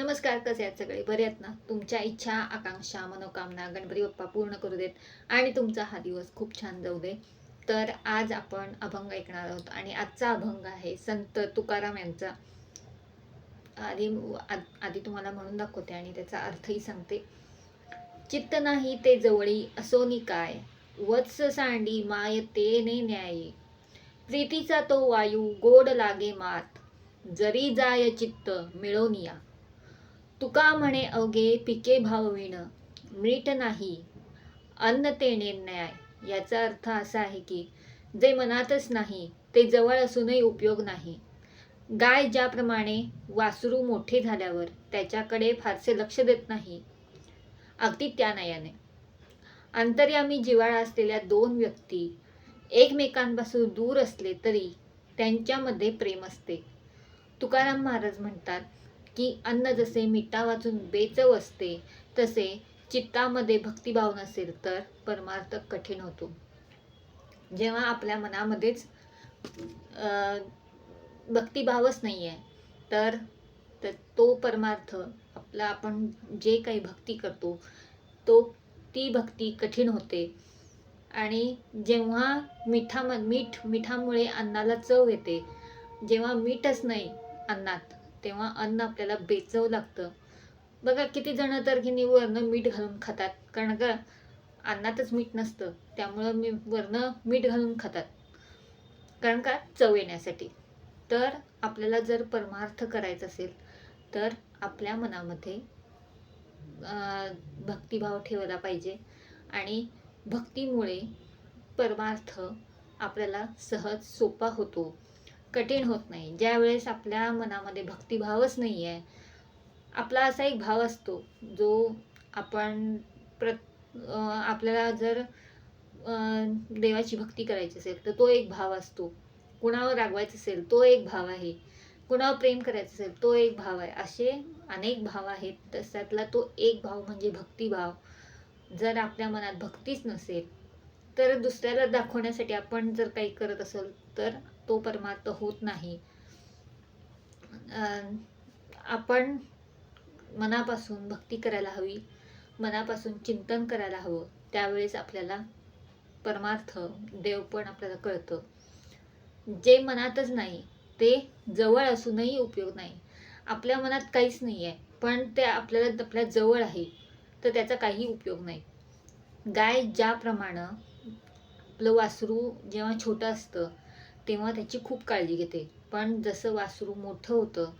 नमस्कार कसे आहेत सगळे? बरे आहेत ना? तुमच्या इच्छा आकांक्षा मनोकामना गणपती बाप्पा पूर्ण करू देत आणि तुमचा हा दिवस खूप छान जाऊ दे. तर आज आपण अभंग ऐकणार आहोत आणि आजचा अभंग आहे संत तुकाराम यांचा. आधी आ- आधी तुम्हाला म्हणून दाखवते आणि त्याचा अर्थही सांगते. चित्त नाही ते जवळी असोनी काय? वत्स सांडी माय तेने न्याय. प्रीतीचा तो वायू गोड लागे मात. जरी जाय चित्त मिळोनिया तुका म्हणे अवघे पिके भावविण मीठ नाही अन्न तेणे न्याय याचा अर्थ असा आहे की जे मनातच नाही ते जवळ असूनही उपयोग नाही. गाय ज्याप्रमाणे वासरू मोठे झाल्यावर त्याच्याकडे फारसे लक्ष देत नाही. अगदी त्या नयाने. अंतर्यामी जिव्हाळा असलेल्या दोन व्यक्ती एकमेकांपासून दूर असले तरी त्यांच्यामध्ये प्रेम असते. तुकाराम महाराज म्हणतात की अन्न जसे मिठा वाचून बेचव असते तसे चित्तामध्ये भक्तिभाव नसेल तर परमार्थ कठीण होतो. जेव्हा आपल्या मनामध्येच भक्तिभावच नाही आहे तर तर तो परमार्थ आपला आपण जे काही भक्ती करतो तो ती भक्ती कठीण होते. आणि जेव्हा मिठाम मीठ मिठामुळे अन्नाला चव येते जेव्हा मीठच नाही अन्नात तेव्हा अन्न आपल्याला बेचव लागतं. बघा किती जण तर की वरनं मीठ घालून खातात. कारण का अन्नातच मीठ नसतं. त्यामुळं मी वरनं मीठ घालून खातात. कारण का चव येण्यासाठी. तर आपल्याला जर परमार्थ करायचा असेल तर आपल्या मनामध्ये भक्तिभाव ठेवला पाहिजे. आणि भक्तीमुळे परमार्थ आपल्याला सहज सोपा होतो. कठीण होत नाही. ज्यावेळेस आपल्या मनामध्ये भक्तिभावच नाही आहे आपला असा एक भाव असतो जो आपण प्र आपल्याला जर देवाची भक्ती करायची असेल तर तो एक भाव असतो. कुणावर रागवायचा असेल तो एक भाव आहे. कुणावर प्रेम करायचं असेल तो एक भाव आहे. असे अनेक भाव आहेत. तशातला तो एक भाव म्हणजे भक्तिभाव. जर आपल्या मनात भक्तीच नसेल तर दुसऱ्याला दाखवण्यासाठी आपण जर काही करत असेल तर तो परमार्थ होत नाही. आपण मनापासून भक्ती करायला हवी मनापासून चिंतन करायला हवं त्यावेळेस आपल्याला परमार्थ देव पण आपल्याला कळतं. जे मनातच नाही ते जवळ असूनही उपयोग नाही. आपल्या मनात काहीच नाही आहे पण ते आपल्याला आपल्या जवळ आहे तर त्याचा काही उपयोग नाही. गाय ज्याप्रमाणे आपलं वासरू जेव्हा छोटं असतं तेव्हा त्याची खूप काळजी घेते. पण जसं वासरू मोठं होतं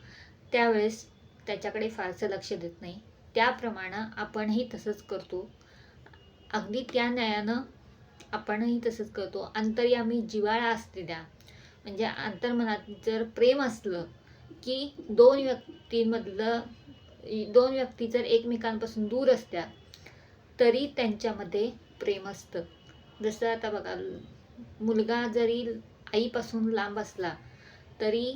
त्यावेळेस त्याच्याकडे फारसं लक्ष देत नाही. त्याप्रमाणे आपणही तसंच करतो. अगदी त्या न्यायानं आपणही तसंच करतो. अंतर्यामी जिव्हाळा असते त्या. म्हणजे अंतर्मनात जर प्रेम असलं की दोन व्यक्तींमधलं दोन व्यक्ती जर एकमेकांपासून दूर असत्या तरी त्यांच्यामध्ये प्रेम असतं. जसं आता बघा मुलगा जरी आईपासून लांब असला तरी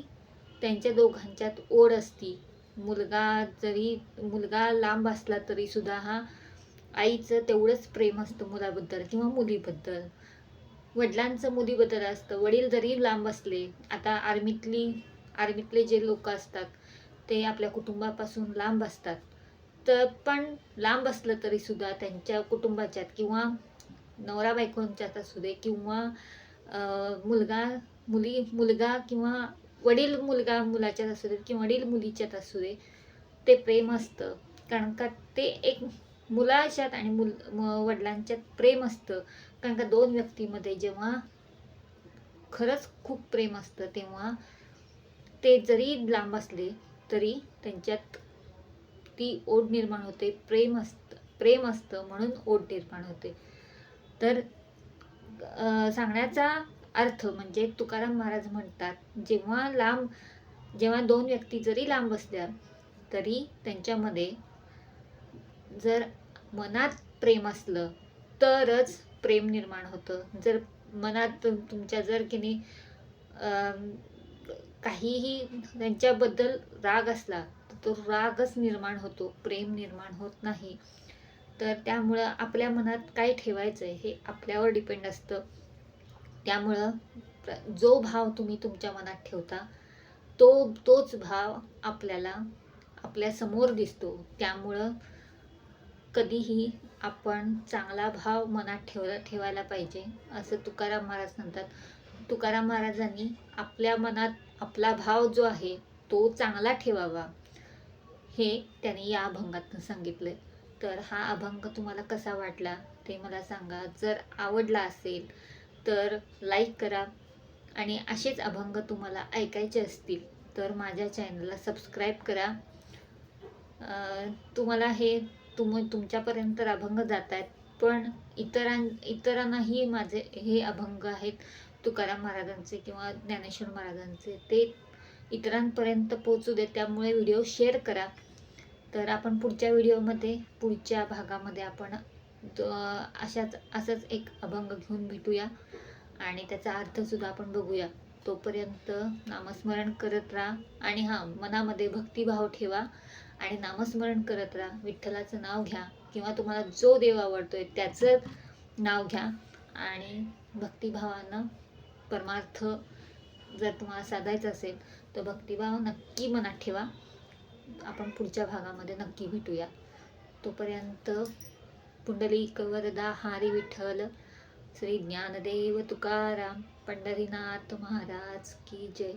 त्यांच्या दोघांच्यात ओढ असती. मुलगा जरी मुलगा लांब असला तरी सुद्धा हा आईचं तेवढंच प्रेम असतं मुलाबद्दल किंवा मुलीबद्दल. वडिलांचं मुलीबद्दल असतं. वडील जरी लांब असले आता आर्मीतली आर्मीतले जे लोक असतात ते आपल्या कुटुंबापासून लांब असतात. तर पण लांब असलं तरी सुद्धा त्यांच्या कुटुंबाच्यात किंवा नवरा बायकोंच्यात असू दे किंवा मुलगा मुली मुलगा किंवा वडील मुलगा मुलाच्यात असू दे किंवा वडील मुलीच्यात असू दे ते प्रेम असतं. कारण का ते एक मुलाच्यात आणि मुल वडिलांच्यात प्रेम असतं. कारण का दोन व्यक्तीमध्ये जेव्हा खरंच खूप प्रेम असतं तेव्हा ते जरी लांब असले तरी त्यांच्यात ती ओढ निर्माण होते प्रेम असतं प्रेम असतं म्हणून ओढ निर्माण होते. तर सांगण्याचा अर्थ म्हणजे तुकाराम महाराज म्हणतात जेव्हा लांब जेव्हा दोन व्यक्ती जरी लांब असल्या तरी त्यांच्यामध्ये जर मनात प्रेम असलं तरच प्रेम निर्माण होतं. जर मनात तुम- तुमच्या जर की नाही काहीही त्यांच्याबद्दल राग असला तर तो रागच निर्माण होतो. प्रेम निर्माण होत नाही. तर त्यामुळं आपल्या मनात काय ठेवायचं आहे हे आपल्यावर डिपेंड असतं. त्यामुळं जो भाव तुम्ही तुमच्या मनात ठेवता तो तोच भाव आपल्याला आपल्यासमोर दिसतो. त्यामुळं कधीही आपण चांगला भाव मनात ठेवला ठेवायला पाहिजे. असं तुकाराम महाराज म्हणतात. तुकाराम महाराजांनी आपल्या मनात आपला भाव जो आहे तो चांगला ठेवावा. हे त्यांनी या अभंगातून सांगितलं तर हा अभंग तुम्हाला कसा वाटला ते मला सांगा. जर आवडला असेल तर लाईक करा आणि असेच अभंग तुम्हाला ऐकायचे असतील तर माझ्या चॅनलला सबस्क्राईब करा. तुम्हाला हे तुम तुमच्यापर्यंत अभंग जात आहेत पण इतरां इतरांनाही माझे हे अभंग आहेत तुकाराम महाराजांचे किंवा ज्ञानेश्वर महाराजांचे ते इतरांपर्यंत पोचू दे त्यामुळे व्हिडिओ शेअर करा. तर आपण पुढच्या व्हिडिओमध्ये पुढच्या भागामध्ये आपण अशाच असंच एक अभंग घेऊन भेटूया. आणि त्याचा अर्थसुद्धा आपण बघूया. तोपर्यंत नामस्मरण करत राहा. आणि हां मनामध्ये भक्तिभाव ठेवा. आणि नामस्मरण करत राहा. विठ्ठलाचं नाव घ्या. किंवा तुम्हाला जो देव आवडतोय त्याचं नाव घ्या. आणि भक्तिभावानं परमार्थ जर तुम्हाला साधायचा असेल तर भक्तिभाव नक्की मनात ठेवा. आपण पुढच्या भागामध्ये नक्की भेटूया. तोपर्यंत पुंडलिक वरदा हारी विठ्ठल श्री ज्ञानदेव तुकाराम पंढरीनाथ महाराज की जय.